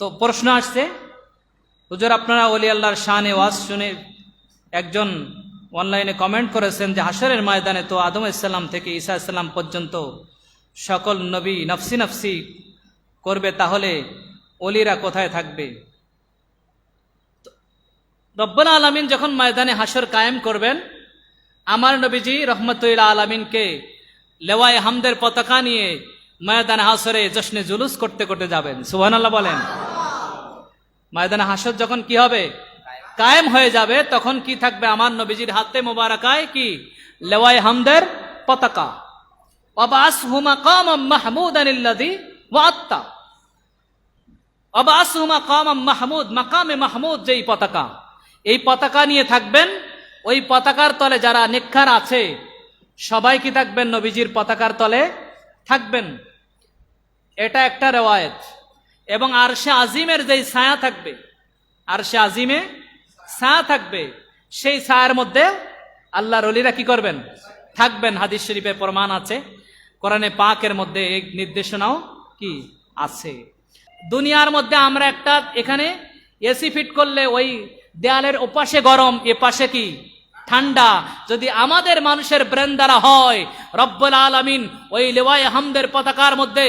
তো প্রশ্ন আসছে, হুজুর আপনারা অলি আল্লাহর শানে ওয়াজ শুনে একজন অনলাইনে কমেন্ট করেছেন যে হাসরের ময়দানে তো আদম ইসলাম থেকে ঈসা ইসলাম পর্যন্ত সকল নবী নফসি নফসি করবে, তাহলে অলিরা কোথায় থাকবে? রব্বুল আলমিন যখন ময়দানে হাসর কায়েম করবেন, আমার নবীজি রহমতুল্লাহ আলমিনকে লেওয়ায় হামদের পতাকা নিয়ে ময়দানে হাসরে জশ্নে জুলুস করতে করতে যাবেন। সুবহানাল্লাহ বলেন। ময়দানে হাসর যখন কি হবে? কায়েম হয়ে যাবে, তখন কি থাকবে আমার নবীজির হাতে মোবারকায়? কি? লেওয়াই হামদের পতাকা। অবাস হুমা কম মাহমুদ আনিল্লাদি ওয়াত্তা অবাস হুমা কম মাহমুদ, মাকামে মাহমুদ যেই পতাকা। এই পতাকা নিয়ে থাকবেন, ওই পতাকার তলে যারা নিক্ষার আছে, সবাই কি থাকবেন নবীজির পতাকার তলে? থাকবেন। এটা একটা রেওয়ায়ত। এবং আরশে আজিমের যেই ছায়া থাকবে, আরশে আজিমে ছায়া থাকবে, সেই ছায়ার মধ্যে আল্লাহর অলিরা কি করবেন? থাকবেন। হাদিস শরীফের প্রমাণ আছে। কোরআনে পাকের মধ্যে এই নির্দেশনাও কি আছে? দুনিয়ার মধ্যে আমরা একটা এখানে এসি ফিট করলে ওই দেয়ালের ওপাশে গরম এ পাশে কি? ঠান্ডা। যদি আমাদের মানুষের ব্রেন দ্বারা হয়, রব্বুল আলমিন ওই লেওয়াই হামদের পতাকার মধ্যে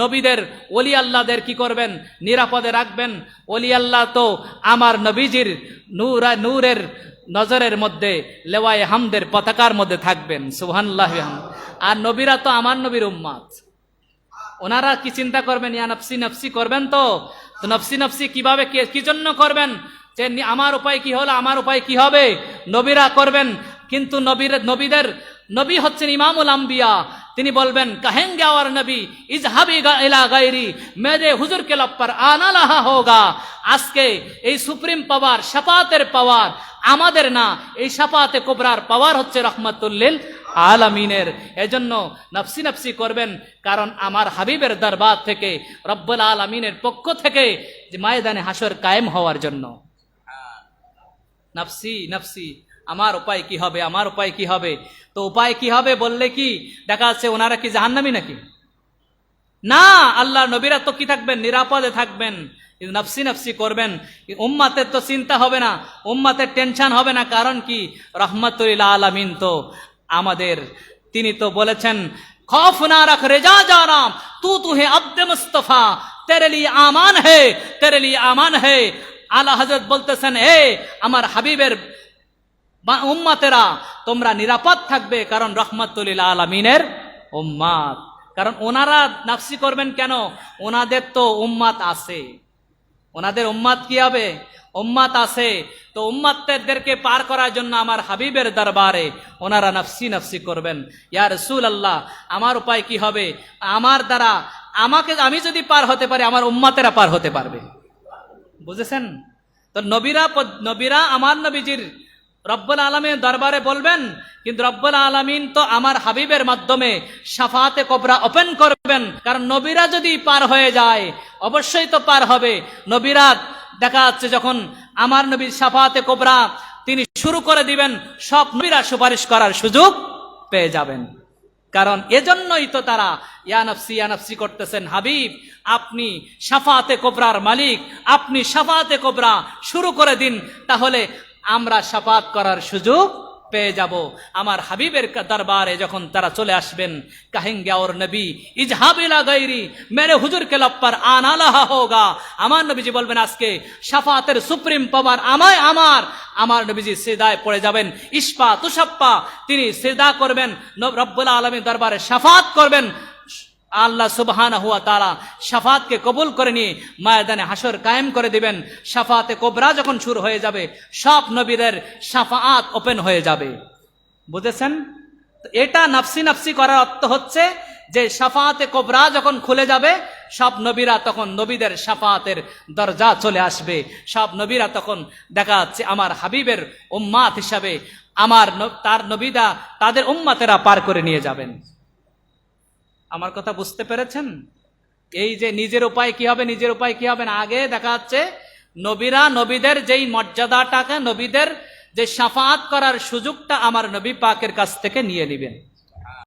নবীদের অলি আল্লাহদের কি করবেন? নিরাপদে রাখবেন। অলি আল্লাহ তো আমার নবীজির নূর, নূরের নজরের মধ্যে লেওয়াই হামদের পতাকার মধ্যে থাকবেন। সুহান্লাহ আর নবীরা তো আমার নবীর উম্মাদ। ওনারা কি চিন্তা করবেন, ইয়া নফসি নফসি করবেন তো? নফসি নফসি কীভাবে কি জন্য করবেন? যে আমার উপায় কি হলো, আমার উপায় কি হবে? নবীরা করবেন, কিন্তু নবীর, নবীদের, নবী হচ্ছেন ইমামুল আম্বিয়া। তিনি বলবেন, কাহেঙ্গে আওয়ার নবী, ইজহাবি গা- ইলা গায়রি মেরে হুজুর কে লপ্পার আনা লাহা হোগা। আজকে এই সুপ্রিম পাওয়ার শাফাতের পাওয়ার, আমাদের না, এই শাফাতে কোবরার পাওয়ার হচ্ছে রহমতুল্লিল আলামিনের। এজন্য নফসি নফসি করবেন, কারণ আমার হাবিবের দরবার থেকে, রব্বুল আলমিনের পক্ষ থেকে যে ময়দানে হাসর কায়েম হওয়ার জন্য। নফসি, নাফসি, আমার উপায় কি হবে, আমার উপায় কি হবে? তো উপায় কি হবে বললে কি? দেখা যাচ্ছে ওনারা কি জাহান্নামি নাকি? না আল্লাহ নবীরা তো কি থাকবেন? নিরাপদে থাকবেন। নফসি নফসি করবেন। উম্মাতের তো চিন্তা হবে না, উম্মাতের টেনশন হবে না। কারণ কি? রহমতুল্লাহ আলমিন তো আমাদের, তিনি তো বলেছেন খফ না রাখ, রেজা জারাম তু তু হে আব্দে মুস্তফা। তেরে লিয়ে আমান হে, তেরে লিয়ে আমান হে। আলা হজরত বলতেছেন, হে আমার হাবিবের উম্মাতেরা, তোমরা নিরাপদ থাকবে কারণ রহমতুল্লিল আলমিনের উম্মাত। কারণ ওনারা নাফসি করবেন কেন? ওনাদের তো উম্মাত আছে। ওনাদের উম্মাত কি হবে? উম্মাত আছে। তো উম্মাতদেরকে পার করার জন্য আমার হাবিবের দরবারে ওনারা নাফসি নাফসি করবেন। ইয়া রসুল আল্লাহ আমার উপায় কি হবে? আমার দ্বারা আমাকে, আমি যদি পার হতে পারি, আমার উম্মাতেরা পার হতে পারবে। বুঝেছেন? তো নবীরা নবীরা আমার নবীজির রব্বুল আলমের দরবারে বলবেন, কিন্তু রব্বুল আলমিন তো আমার হাবিবের মাধ্যমে সাফাতে কবরা ওপেন করবেন। কারণ নবীরা যদি পার হয়ে যায়, অবশ্যই তো পার হবে। নবীরা দেখা যাচ্ছে যখন আমার নবীর সাফাতে কবরা তিনি শুরু করে দিবেন, সব নবীরা সুপারিশ করার সুযোগ পেয়ে যাবেন। কারণ এজন্যই তো তারা ইয়ানফসি ইয়ানফসি করতেছেন, হাবিব, আপনি সাফাতে কোবরার মালিক, আপনি সাফাতে কোবরা, শুরু করে দিন, তাহলে আমরা সাফাত করার সুযোগ পেয়ে যাব। আমার হাবিবের দরবারে যখন তারা চলে আসবেন কাহিঙ্গাওর নবী ইজহাবিলা গৈরি মেরে হুজুর কে লপ্পার আনালাহা হোগা। আমার নবীজি বলবেন, আজকে সাফাতের সুপ্রিম পাওয়ার আমায় আমার। আমার নবীজি সেদায় পড়ে যাবেন ইস্পা তুষাপ্পা তিনি সেদা করবেন রব্বুল আলমীর দরবারে সাফাত করবেন। আল্লাহ সুবহান হুয়া তারা সাফাতকে কবুল করে নিয়ে ময়দানে হাসর কায়েম করে দিবেন। সাফাতে কোবরা যখন শুরু হয়ে যাবে, সব নবীদের সাফাত ওপেন হয়ে যাবে। বুঝেছেন? এটা নাফসি নাফসি করার অর্থ হচ্ছে যে সাফাতে কোবরা যখন খুলে যাবে, সব নবীরা তখন নবীদের সাফাতের দরজা চলে আসবে। সব নবীরা তখন দেখা যাচ্ছে আমার হাবিবের উম্মাত হিসাবে আমার তার নবীরা তাদের উম্মাতেরা পার করে নিয়ে যাবেন। আমার কথা বুঝতে পেরেছেন? এই যে নিজের উপায় কি হবে, নিজের উপায় কি হবে না? আগে দেখা যাচ্ছে নবীরা নবীদের যেই মর্যাদাটাকে, নবীদের যে সাফাত করার সুযোগটা আমার নবী পাকের কাছ থেকে নিয়ে নেবেন।